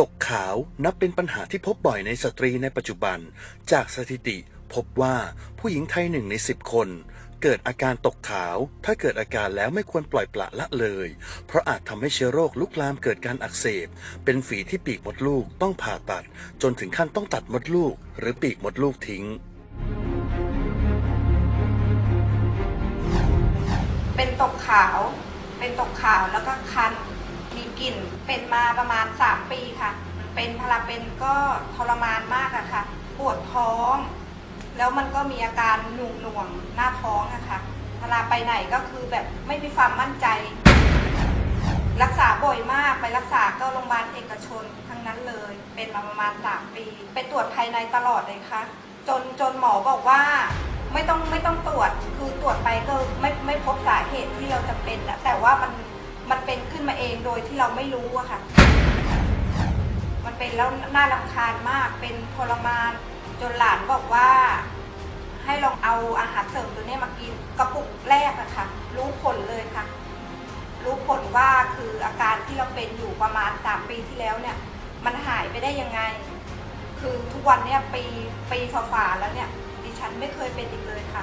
ตกขาวนับเป็นปัญหาที่พบบ่อยในสตรีในปัจจุบัน จากสถิติพบว่าผู้หญิงไทยหนึ่งในสิบคน เกิดอาการตกขาว ถ้าเกิดอาการแล้วไม่ควรปล่อยปละละเลย เพราะอาจทำให้เชื้อโรคลุกลามเกิดการอักเสบ เป็นฝีที่ปีกมดลูกต้องผ่าตัด จนถึงขั้นต้องตัดมดลูก หรือปีกมดลูกทิ้ง เป็นตกขาว เป็นตกขาวแล้วก็คัน มีกลิ่นเป็นมาประมาณ 3 ปีค่ะ เป็นพลาเป็นก็ทรมานมากอะค่ะ ปวดท้อง แล้วมันก็มีอาการหน่วงหน่วงหน้าท้องอะค่ะเวลาไปไหนก็คือแบบไม่มีความมั่นใจ รักษาบ่อยมากไปรักษาก็โรงพยาบาลเอกชนทั้งนั้นเลย เป็นมาประมาณ 3 ปี ไปตรวจภายในตลอดเลยค่ะ จนจนหมอบอกว่าไม่ต้องไม่ต้องตรวจคือตรวจไปก็ไม่ไม่พบสาเหตุที่เราจะเป็นแต่ว่ามัน มันเป็นขึ้นมาเองโดยที่เราไม่รู้อะค่ะ มันเป็นแล้วน่ารำคาญมากเป็นทรมาน จนหลานบอกว่า ให้ลองเอาอาหารเสริมตัวนี้มากินกระปุกแรกอะค่ะ รู้ผลเลยค่ะ รู้ผลว่าคืออาการที่เราเป็นอยู่ประมาณสามปีที่แล้วเนี่ย มันหายไปได้ยังไง คือทุกวันเนี่ยปีปีฝ่าๆแล้วเนี่ย ดิฉันไม่เคยเป็นอีกเลยค่ะ